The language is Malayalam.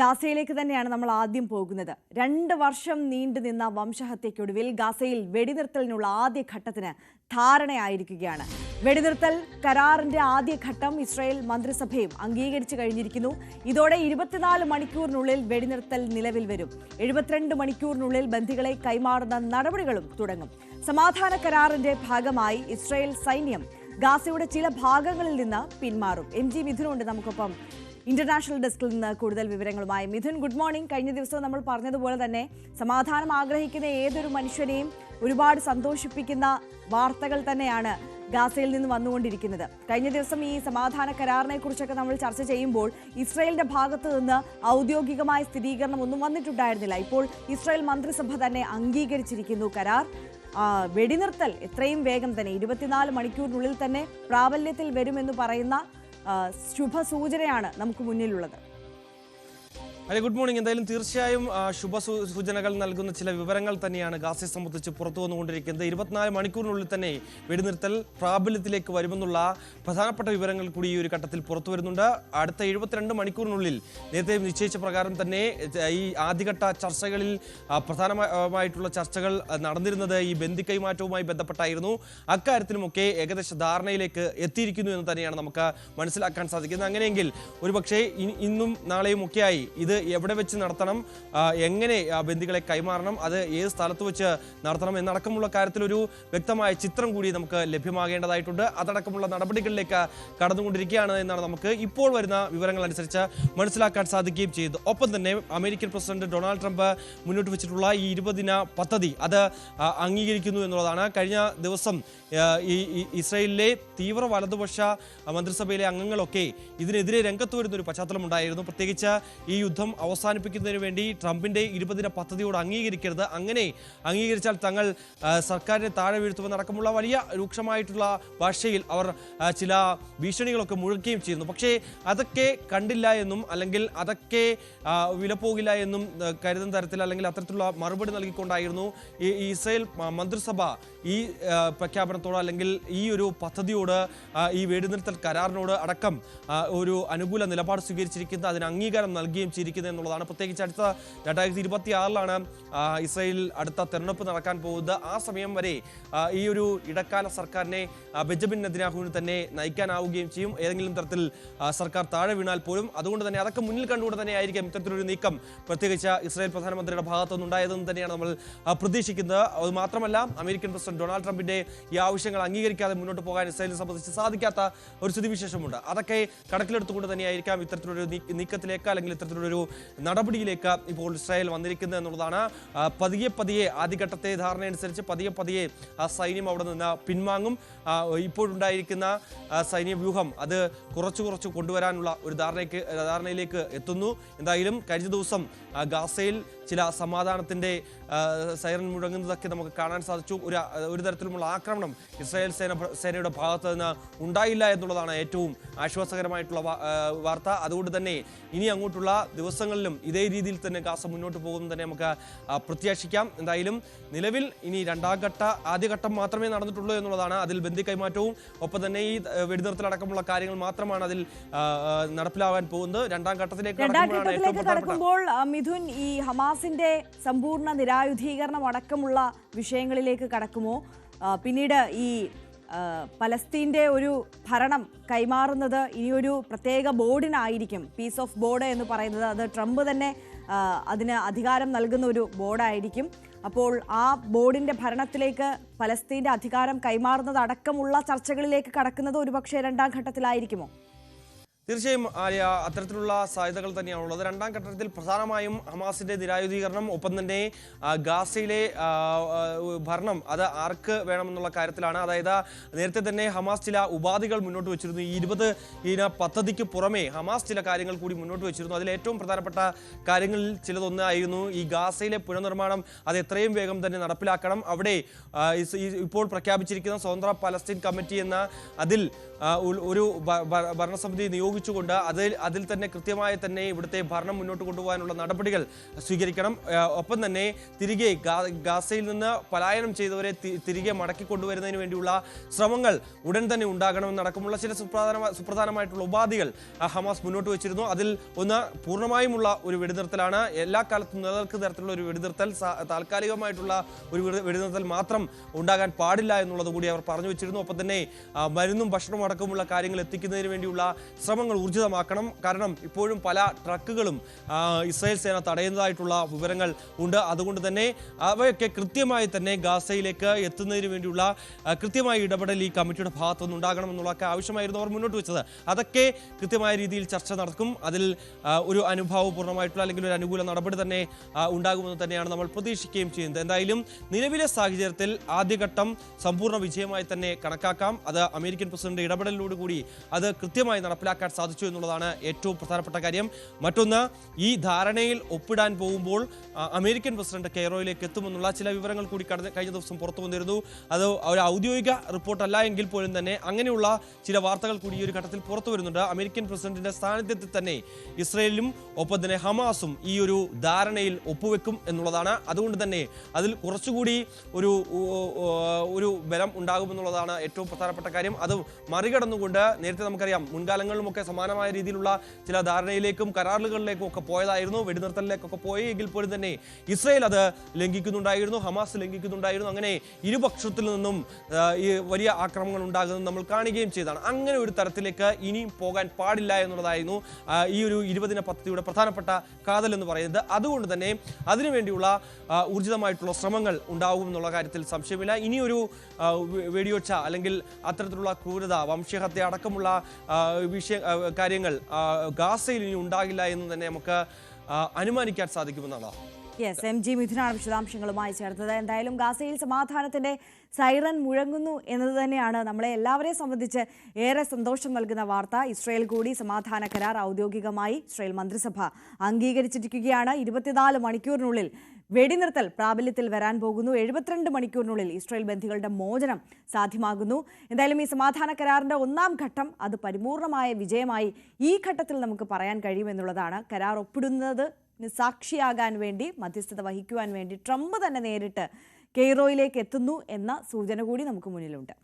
ഗാസയിലേക്ക് തന്നെയാണ് നമ്മൾ ആദ്യം പോകുന്നത്. രണ്ട് വർഷം നീണ്ടു നിന്ന വംശഹത്യയ്ക്കൊടുവിൽ ഗാസയിൽ വെടിനിർത്തലിനുള്ള ആദ്യ ഘട്ടത്തിന് ധാരണയായിരിക്കുകയാണ്. വെടിനിർത്തൽ കരാറിന്റെ ആദ്യഘട്ടം ഇസ്രായേൽ മന്ത്രിസഭയും അംഗീകരിച്ചു കഴിഞ്ഞിരിക്കുന്നു. ഇതോടെ ഇരുപത്തിനാല് മണിക്കൂറിനുള്ളിൽ വെടിനിർത്തൽ നിലവിൽ വരും. എഴുപത്തിരണ്ട് മണിക്കൂറിനുള്ളിൽ ബന്ധികളെ കൈമാറുന്ന നടപടികളും തുടങ്ങും. സമാധാന കരാറിന്റെ ഭാഗമായി ഇസ്രായേൽ സൈന്യം ഗാസയുടെ ചില ഭാഗങ്ങളിൽ നിന്ന് പിന്മാറും. എം ജി മിഥുനുണ്ട് നമുക്കൊപ്പം ഇന്റർനാഷണൽ ഡെസ്കിൽ നിന്ന് കൂടുതൽ വിവരങ്ങളുമായി മിഥുൻ. Good morning. കഴിഞ്ഞ ദിവസം നമ്മൾ പറഞ്ഞതുപോലെ തന്നെ സമാധാനം ആഗ്രഹിക്കുന്ന ഏതൊരു മനുഷ്യനെയും ഒരുപാട് സന്തോഷിപ്പിക്കുന്ന വാർത്തകൾ തന്നെയാണ് ഗാസയിൽ നിന്ന് വന്നുകൊണ്ടിരിക്കുന്നത്. കഴിഞ്ഞ ദിവസം ഈ സമാധാന കരാറിനെ കുറിച്ചൊക്കെ നമ്മൾ ചർച്ച ചെയ്യുമ്പോൾ ഇസ്രയേലിന്റെ ഭാഗത്തു നിന്ന് ഔദ്യോഗികമായ സ്ഥിരീകരണം ഒന്നും വന്നിട്ടുണ്ടായിരുന്നില്ല. ഇപ്പോൾ ഇസ്രായേൽ മന്ത്രിസഭ തന്നെ അംഗീകരിച്ചിരിക്കുന്നു കരാർ. വെടിനിർത്തൽ എത്രയും വേഗം തന്നെ ഇരുപത്തിനാല് മണിക്കൂറിനുള്ളിൽ തന്നെ പ്രാബല്യത്തിൽ വരുമെന്ന് പറയുന്ന ശുഭസൂചനയാണ് നമുക്ക് മുന്നിലുള്ളത്. അല്ലെ ഗുഡ് മോർണിംഗ്. എന്തായാലും തീർച്ചയായും ശുഭ സൂചനകൾ നൽകുന്ന ചില വിവരങ്ങൾ തന്നെയാണ് ഗാസയെ സംബന്ധിച്ച് പുറത്തു വന്നുകൊണ്ടിരിക്കുന്നത്. ഇരുപത്തിനാല് മണിക്കൂറിനുള്ളിൽ തന്നെ വെടിനിർത്തൽ പ്രാബല്യത്തിലേക്ക് വരുമെന്നുള്ള പ്രധാനപ്പെട്ട വിവരങ്ങൾ കൂടി ഈ ഒരു ഘട്ടത്തിൽ പുറത്തു വരുന്നുണ്ട്. അടുത്ത എഴുപത്തിരണ്ട് മണിക്കൂറിനുള്ളിൽ നേരത്തെ നിശ്ചയിച്ച പ്രകാരം തന്നെ ഈ ആദ്യഘട്ട ചർച്ചകളിൽ പ്രധാനമായിട്ടുള്ള ചർച്ചകൾ നടന്നിരുന്നത് ഈ ബന്ധി കൈമാറ്റവുമായി ബന്ധപ്പെട്ടായിരുന്നു. അക്കാര്യത്തിലുമൊക്കെ ഏകദേശ ധാരണയിലേക്ക് എത്തിയിരിക്കുന്നു എന്ന് തന്നെയാണ് നമുക്ക് മനസ്സിലാക്കാൻ സാധിക്കുന്നത്. അങ്ങനെയെങ്കിൽ ഒരുപക്ഷേ ഇന്നും നാളെയും ഒക്കെയായി ഇത് എവിടെ വെച്ച് നടത്തണം എങ്ങനെ ബന്ദികളെ കൈമാറണം അത് ഏത് സ്ഥലത്ത് വെച്ച് നടത്തണം എന്നടക്കമുള്ള കാര്യത്തിൽ ഒരു വ്യക്തമായ ചിത്രം കൂടി നമുക്ക് ലഭ്യമാകേണ്ടതായിട്ടുണ്ട്. അതടക്കമുള്ള നടപടികളിലേക്ക് കടന്നുകൊണ്ടിരിക്കുകയാണ് എന്നാണ് നമുക്ക് ഇപ്പോൾ വരുന്ന വിവരങ്ങൾ അനുസരിച്ച് മനസ്സിലാക്കാൻ സാധിക്കുകയും ചെയ്തു. ഒപ്പം തന്നെ അമേരിക്കൻ പ്രസിഡന്റ് ഡൊണാൾഡ് ട്രംപ് മുന്നോട്ട് വെച്ചിട്ടുള്ള ഈ ഇരുപതിന പദ്ധതി അത് അംഗീകരിക്കുന്നു എന്നുള്ളതാണ്. കഴിഞ്ഞ ദിവസം ഈ ഇസ്രയേലിലെ തീവ്ര വലതുപക്ഷ മന്ത്രിസഭയിലെ അംഗങ്ങളൊക്കെ ഇതിനെതിരെ രംഗത്ത് വരുന്ന ഒരു പശ്ചാത്തലം ഉണ്ടായിരുന്നു പ്രത്യേകിച്ച് ഈ യുദ്ധം അവസാനിപ്പിക്കുന്നതിന് വേണ്ടി ട്രംപിന്റെ ഇരുപതിന പദ്ധതിയോട് അംഗീകരിക്കരുത്. അങ്ങനെ അംഗീകരിച്ചാൽ തങ്ങൾ സർക്കാരിനെ താഴെ വീഴ്ത്തുമെന്നടക്കമുള്ള വലിയ രൂക്ഷമായിട്ടുള്ള ഭാഷയിൽ അവർ ചില ഭീഷണികളൊക്കെ മുഴക്കുകയും ചെയ്യുന്നു. പക്ഷേ അതൊക്കെ കണ്ടില്ല എന്നും അല്ലെങ്കിൽ അതൊക്കെ വിലപ്പോകില്ല എന്നും കരുതുന്ന തരത്തിൽ അല്ലെങ്കിൽ അത്തരത്തിലുള്ള മറുപടി നൽകിക്കൊണ്ടായിരുന്നു ഈ ഇസ്രയേൽ മന്ത്രിസഭ ഈ പ്രഖ്യാപനത്തോട് അല്ലെങ്കിൽ ഈ ഒരു പദ്ധതിയോട് ഈ വെടിനിർത്തൽ കരാറിനോട് അടക്കം ഒരു അനുകൂല നിലപാട് സ്വീകരിച്ചിരിക്കുന്നത് അതിന് അംഗീകാരം നൽകുകയും ചെയ്തിരിക്കുന്നത് എന്നുള്ളതാണ്. പ്രത്യേകിച്ച് അടുത്ത രണ്ടായിരത്തി ഇരുപത്തി ആറിലാണ് ഇസ്രയേലിൽ അടുത്ത തെരഞ്ഞെടുപ്പ് നടക്കാൻ പോകുന്നത്. ആ സമയം വരെ ഈ ഒരു ഇടക്കാല സർക്കാരിനെ ബെഞ്ചമിൻ നെതിനാഹുവിന് തന്നെ നയിക്കാനാവുകയും ചെയ്യും. ഏതെങ്കിലും തരത്തിൽ സർക്കാർ താഴെ വീണാൽ പോലും അതുകൊണ്ട് തന്നെ അതൊക്കെ മുന്നിൽ കണ്ടുകൊണ്ട് തന്നെ ആയിരിക്കും ഇത്തരത്തിലൊരു നീക്കം. പ്രത്യേകിച്ച് ഇസ്രായേൽ പ്രധാനമന്ത്രിയുടെ ഭാഗത്തുനിന്നുണ്ടായതെന്ന് തന്നെയാണ് നമ്മൾ പ്രതീക്ഷിക്കുന്നത്. അത് മാത്രമല്ല അമേരിക്കൻ പ്രസിഡന്റ് ഡൊണാൾഡ് ട്രംപിന്റെ ഈ ആവശ്യങ്ങൾ അംഗീകരിക്കാതെ മുന്നോട്ട് പോകാൻ ഇസ്രായേലിനെ സംബന്ധിച്ച് സാധിക്കാത്ത ഒരു സ്ഥിതിവിശേഷമുണ്ട്. അതൊക്കെ കണക്കിലെടുത്തുകൊണ്ട് തന്നെയായിരിക്കാം ഇത്തരത്തിലൊരു നീക്കത്തിലേക്ക് അല്ലെങ്കിൽ ഇത്തരത്തിലൊരു നടപടിയിലേക്ക് ഇപ്പോൾ ഇസ്രായേൽ വന്നിരിക്കുന്നത് എന്നുള്ളതാണ്. പതിയെ പതിയെ ആദ്യഘട്ടത്തെ ധാരണയനുസരിച്ച് പതിയെ പതിയെ ആ സൈന്യം അവിടെ നിന്ന് പിൻവാങ്ങും. ഇപ്പോഴുണ്ടായിരിക്കുന്ന സൈന്യവ്യൂഹം സൈന്യ വ്യൂഹം അത് കുറച്ചു കുറച്ച് കൊണ്ടുവരാനുള്ള ഒരു ധാരണയ്ക്ക് ധാരണയിലേക്ക് എത്തുന്നു. എന്തായാലും കഴിഞ്ഞ ദിവസം ഗാസയിൽ ചില സമാധാനത്തിന്റെ സൈറൻ മുഴങ്ങുന്നതൊക്കെ നമുക്ക് കാണാൻ സാധിച്ചു. ഒരു ഒരു തരത്തിലുമുള്ള ആക്രമണം ഇസ്രായേൽ സേന സേനയുടെ ഭാഗത്ത് നിന്ന് ഉണ്ടായില്ല എന്നുള്ളതാണ് ഏറ്റവും ആശ്വാസകരമായിട്ടുള്ള വാർത്ത. അതുകൊണ്ട് തന്നെ ഇനി അങ്ങോട്ടുള്ള ദിവസങ്ങളിലും ഇതേ രീതിയിൽ തന്നെ ഗാസ മുന്നോട്ട് പോകുമെന്ന് തന്നെ നമുക്ക് പ്രത്യാശിക്കാം. എന്തായാലും നിലവിൽ ഇനി രണ്ടാം ഘട്ട ആദ്യഘട്ടം മാത്രമേ നടന്നിട്ടുള്ളൂ എന്നുള്ളതാണ് അതിൽ ബന്ധി കൈമാറ്റവും. ഒപ്പം തന്നെ ഈ വെടിനിർത്തലടക്കമുള്ള കാര്യങ്ങൾ മാത്രമാണ് അതിൽ നടപ്പിലാവാൻ പോകുന്നത്. രണ്ടാം ഘട്ടത്തിലേക്ക് കടക്കുമ്പോൾ മിഥുൻ ഈ ഹമാസിന്റെ സമ്പൂർണ നിരായുധീകരണം അടക്കമുള്ള വിഷയങ്ങളിലേക്ക് കടക്കുമോ? പിന്നീട് ഈ പലസ്തീന്റെ ഒരു ഭരണം കൈമാറുന്നത് ഇനിയൊരു പ്രത്യേക ബോർഡിനായിരിക്കും. പീസ് ഓഫ് ബോർഡ് എന്ന് പറയുന്നത് അത് ട്രംപ് തന്നെ അതിന് അധികാരം നൽകുന്ന ഒരു ബോർഡായിരിക്കും. അപ്പോൾ ആ ബോർഡിന്റെ ഭരണത്തിലേക്ക് പലസ്തീന്റെ അധികാരം കൈമാറുന്നത് അടക്കമുള്ള ചർച്ചകളിലേക്ക് കടക്കുന്നത് ഒരുപക്ഷെ രണ്ടാം ഘട്ടത്തിലായിരിക്കുമോ? തീർച്ചയായും ആര്യ അത്തരത്തിലുള്ള സാധ്യതകൾ തന്നെയാണുള്ളത്. രണ്ടാം ഘട്ടത്തിൽ പ്രധാനമായും ഹമാസിന്റെ നിരായുധീകരണം ഒപ്പം തന്നെ ഗാസയിലെ ഭരണം അത് ആർക്ക് വേണമെന്നുള്ള കാര്യത്തിലാണ്. അതായത് നേരത്തെ തന്നെ ഹമാസ് ചില ഉപാധികൾ മുന്നോട്ട് വെച്ചിരുന്നു. ഈ ഇരുപത് ഇന പദ്ധതിക്ക് പുറമെ ഹമാസ് ചില കാര്യങ്ങൾ കൂടി മുന്നോട്ട് വെച്ചിരുന്നു. അതിൽ ഏറ്റവും പ്രധാനപ്പെട്ട കാര്യങ്ങളിൽ ചിലതൊന്നായിരുന്നു ഈ ഗാസയിലെ പുനർനിർമ്മാണം. അത് എത്രയും വേഗം തന്നെ നടപ്പിലാക്കണം. അവിടെ ഇപ്പോൾ പ്രഖ്യാപിച്ചിരിക്കുന്ന സ്വതന്ത്ര പലസ്തീൻ കമ്മിറ്റി എന്ന അതിൽ ഒരു ഭരണസമിതി നിയോഗിച്ചു ഉപയോഗിച്ചുകൊണ്ട് അതിൽ അതിൽ തന്നെ കൃത്യമായി തന്നെ ഇവിടുത്തെ ഭരണം മുന്നോട്ട് കൊണ്ടുപോകാനുള്ള നടപടികൾ സ്വീകരിക്കണം. ഒപ്പം തന്നെ തിരികെ ഗാസയിൽ നിന്ന് പലായനം ചെയ്തവരെ തിരികെ മടക്കി കൊണ്ടുവരുന്നതിന് വേണ്ടിയുള്ള ശ്രമങ്ങൾ ഉടൻ തന്നെ ഉണ്ടാകണമെന്നടക്കമുള്ള ചില സുപ്രധാന സുപ്രധാനമായിട്ടുള്ള ഉപാധികൾ ഹമാസ് മുന്നോട്ട് വെച്ചിരുന്നു. അതിൽ ഒന്ന് പൂർണമായുമുള്ള ഒരു വെടിനിർത്തലാണ്. എല്ലാ കാലത്തും നിലനിൽക്കുന്ന തരത്തിലുള്ള ഒരു വെടിനിർത്തൽ താൽക്കാലികമായിട്ടുള്ള ഒരു വെടി- വെടിനിർത്തൽ മാത്രം ഉണ്ടാകാൻ പാടില്ല എന്നുള്ളത് കൂടി അവർ പറഞ്ഞു വെച്ചിരുന്നു. ഒപ്പം തന്നെ മരുന്നും ഭക്ഷണവും അടക്കമുള്ള കാര്യങ്ങൾ എത്തിക്കുന്നതിന് വേണ്ടിയുള്ള ശ്രമങ്ങൾ ഊർജിതമാക്കണം. കാരണം ഇപ്പോഴും പല ട്രക്കുകളും ഇസ്രായേൽ സേന തടയുന്നതായിട്ടുള്ള വിവരങ്ങൾ ഉണ്ട്. അതുകൊണ്ട് തന്നെ അവയൊക്കെ കൃത്യമായി തന്നെ ഗാസയിലേക്ക് എത്തുന്നതിന് വേണ്ടിയുള്ള കൃത്യമായ ഇടപെടൽ ഈ കമ്മിറ്റിയുടെ ഭാഗത്തുനിന്ന് ഉണ്ടാകണം എന്നുള്ളതൊക്കെ ആവശ്യമായിരുന്നു അവർ മുന്നോട്ട് വെച്ചത്. അതൊക്കെ കൃത്യമായ രീതിയിൽ ചർച്ച നടക്കും. അതിൽ ഒരു അനുഭാവപൂർണമായിട്ടുള്ള അല്ലെങ്കിൽ ഒരു അനുകൂല നടപടി തന്നെ ഉണ്ടാകുമെന്ന് തന്നെയാണ് നമ്മൾ പ്രതീക്ഷിക്കുകയും ചെയ്യുന്നത്. എന്തായാലും നിലവിലെ സാഹചര്യത്തിൽ ആദ്യഘട്ടം സമ്പൂർണ വിജയമായി തന്നെ കണക്കാക്കാം. അത് അമേരിക്കൻ പ്രസിഡന്റ് ഇടപെടലിലൂടെ കൂടി അത് കൃത്യമായി നടപ്പിലാക്കാൻ സാധിച്ചു എന്നുള്ളതാണ് ഏറ്റവും പ്രധാനപ്പെട്ട കാര്യം. മറ്റൊന്ന് ഈ ധാരണയിൽ ഒപ്പിടാൻ പോകുമ്പോൾ അമേരിക്കൻ പ്രസിഡന്റ് കെയ്റോയിലേക്ക് എത്തുമെന്നുള്ള ചില വിവരങ്ങൾ കൂടി കടന്ന് കഴിഞ്ഞ ദിവസം പുറത്തു വന്നിരുന്നു. അത് ഒരു ഔദ്യോഗിക റിപ്പോർട്ടല്ല എങ്കിൽ പോലും തന്നെ അങ്ങനെയുള്ള ചില വാർത്തകൾ കൂടി ഈ ഒരു ഘട്ടത്തിൽ പുറത്തു വരുന്നുണ്ട്. അമേരിക്കൻ പ്രസിഡന്റിന്റെ സാന്നിധ്യത്തിൽ തന്നെ ഇസ്രയേലും ഒപ്പം തന്നെ ഹമാസും ഈ ഒരു ധാരണയിൽ ഒപ്പുവെക്കും എന്നുള്ളതാണ്. അതുകൊണ്ട് തന്നെ അതിൽ കുറച്ചുകൂടി ഒരു ഒരു ബലം ഉണ്ടാകുമെന്നുള്ളതാണ് ഏറ്റവും പ്രധാനപ്പെട്ട കാര്യം. അത് മറികടന്നുകൊണ്ട് നേരത്തെ നമുക്കറിയാം മുൻകാലങ്ങളിലുമൊക്കെ സമാനമായ രീതിയിലുള്ള ചില ധാരണയിലേക്കും കരാറുകളിലേക്കും ഒക്കെ പോയതായിരുന്നു വെടിനിർത്തലിലേക്കൊക്കെ പോയി എങ്കിൽ പോലും തന്നെ ഇസ്രയേൽ അത് ലംഘിക്കുന്നുണ്ടായിരുന്നു ഹമാസ് ലംഘിക്കുന്നുണ്ടായിരുന്നു. അങ്ങനെ ഇരുപക്ഷത്തിൽ നിന്നും ഈ വലിയ ആക്രമണങ്ങൾ ഉണ്ടാകുന്നത് നമ്മൾ കാണുകയും ചെയ്തതാണ്. അങ്ങനെ ഒരു തരത്തിലേക്ക് ഇനിയും പോകാൻ പാടില്ല എന്നുള്ളതായിരുന്നു ഈ ഒരു ഇരുപതിന പദ്ധതിയുടെ പ്രധാനപ്പെട്ട കാതൽ എന്ന് പറയുന്നത്. അതുകൊണ്ട് തന്നെ അതിനുവേണ്ടിയുള്ള ഊർജിതമായിട്ടുള്ള ശ്രമങ്ങൾ ഉണ്ടാവും എന്നുള്ള കാര്യത്തിൽ സംശയമില്ല. ഇനിയൊരു വെടിയൊച്ച അല്ലെങ്കിൽ അത്തരത്തിലുള്ള ക്രൂരത വംശഹത്യ അടക്കമുള്ള വിഷയ കാര്യങ്ങൾ ഗാസയിൽ ഇനി ഉണ്ടാകില്ല എന്ന് തന്നെ നമുക്ക് അനുമാനിക്കാൻ സാധിക്കുമെന്നാണോ? യെസ് എം ജി മിഥുനാണ് വിശദാംശങ്ങളുമായി ചേർത്തത്. എന്തായാലും ഗാസയിൽ സമാധാനത്തിന്റെ സൈറൻ മുഴങ്ങുന്നു എന്നത് തന്നെയാണ് നമ്മളെ എല്ലാവരെയും സംബന്ധിച്ച് ഏറെ സന്തോഷം നൽകുന്ന വാർത്ത. ഇസ്രയേൽ കൂടി സമാധാന കരാർ ഔദ്യോഗികമായി ഇസ്രയേൽ മന്ത്രിസഭ അംഗീകരിച്ചിരിക്കുകയാണ്. ഇരുപത്തിനാല് മണിക്കൂറിനുള്ളിൽ വെടിനിർത്തൽ പ്രാബല്യത്തിൽ വരാൻ പോകുന്നു. എഴുപത്തിരണ്ട് മണിക്കൂറിനുള്ളിൽ ഇസ്രയേൽ ബന്ധികളുടെ മോചനം സാധ്യമാകുന്നു. എന്തായാലും ഈ സമാധാന കരാറിന്റെ ഒന്നാം ഘട്ടം അത് പരിപൂർണമായ വിജയമായി ഈ ഘട്ടത്തിൽ നമുക്ക് പറയാൻ കഴിയുമെന്നുള്ളതാണ് കരാർ ഒപ്പിടുന്നത് സാക്ഷിയാകാൻ വേണ്ടി മധ്യസ്ഥത വഹിക്കുവാൻ വേണ്ടി ട്രംപ് തന്നെ നേരിട്ട് കെയ്റോയിലേക്ക് എത്തുന്നു എന്ന സൂചന കൂടി നമുക്ക് മുന്നിലുണ്ട്.